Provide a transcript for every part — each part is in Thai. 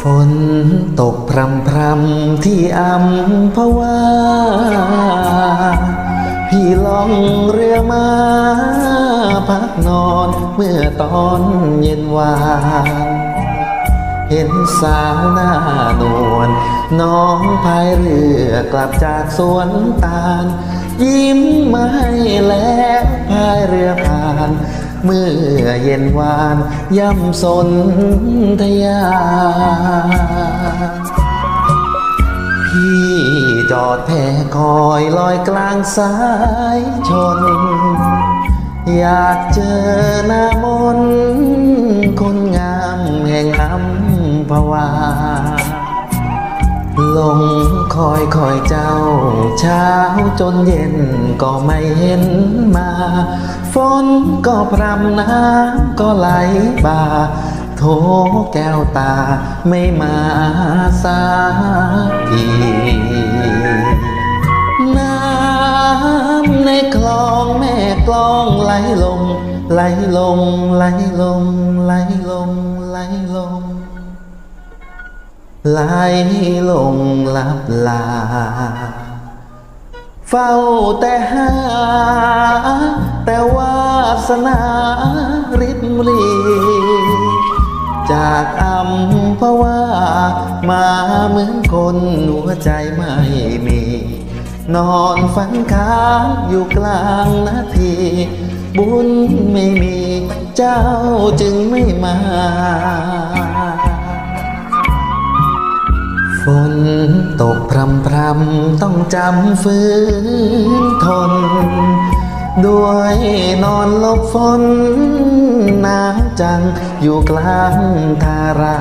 ฝนตกพรำพรำที่อัมพวาพี่ล่องเรือมาพักนอนเมื่อตอนเย็นวาน เห็นสาวหน้านวลน้องพายเรือกลับจากสวนตาล ยิ้มมาให้แล้วพายเรือผ่าน เมื่อเย็นวานย่ำสนธยา พี่จอดแพคอยลอยกลางสายชน อยากเจอหน้ามน งคอยคอยเจ้า เช้าจนเย็นก็ไม่เห็นมา ฝนก็พรำน้ำก็ไหลบ่า โถแก้วตาไม่มาสักทีน้ำในคลองแม่กลองไหลลง ไหลลง ไหลลง ไหลลง ไหลลง ไหลลงลับลา เฝ้าแต่หา แต่วาสนาริบรีจากอัมพว่ามาเหมือนคนหัวใจไม่มี นอนฝันค้างอยู่กลางนาที บุญไม่มีเจ้าจึงไม่มา นตกพรำพรำต้องจำฝืนทน ด้วยนอนหลบฝนหนาวจังอยู่กลางทารา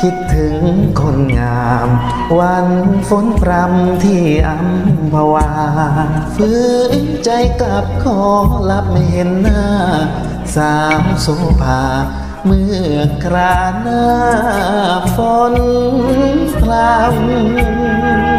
คิดถึงคนงาม วันฝนพรำที่อัมพวาฝืนใจกลับขอรับไม่เห็นหน้า สาวโสภา เมื่อกราหน้าฝนพรำ